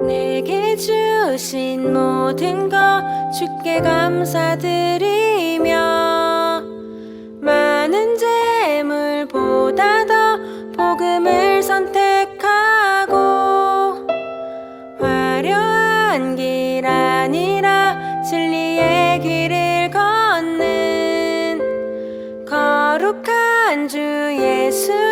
내게 주신 모든 것 주께 감사드리며 많은 재물보다 더 복음을 선택하고 화려한 길 아니라 진리의 길을 걷는 거룩한 주 예수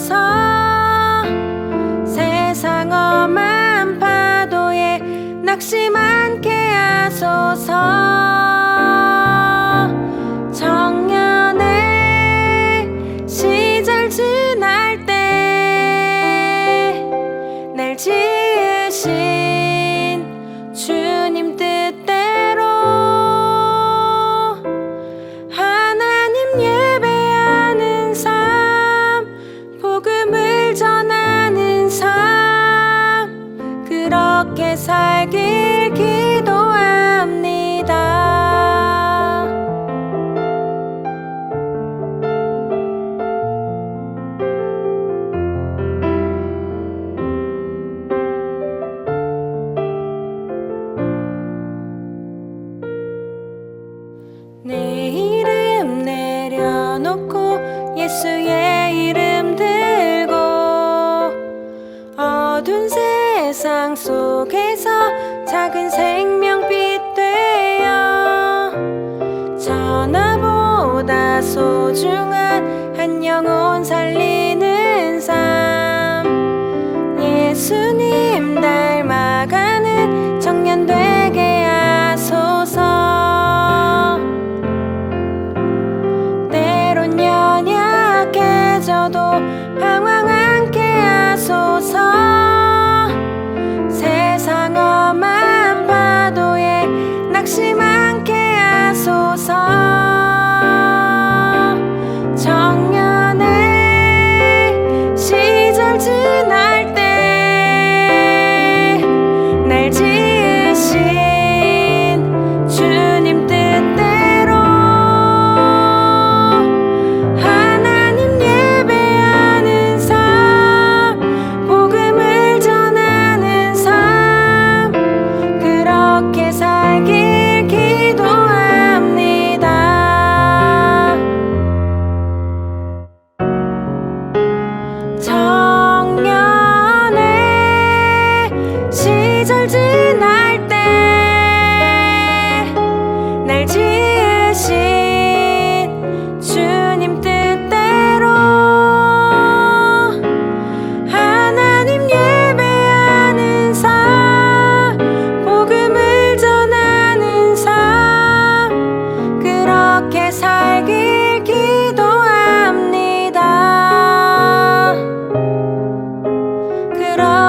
하소서 세상 험한 파도에 낙심 않게 하 그렇게 살길 기도합니다. 내 이름 내려놓고 예수의 이름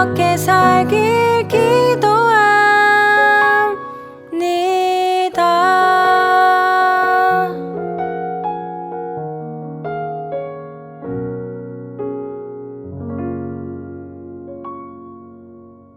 그렇게 살길 기도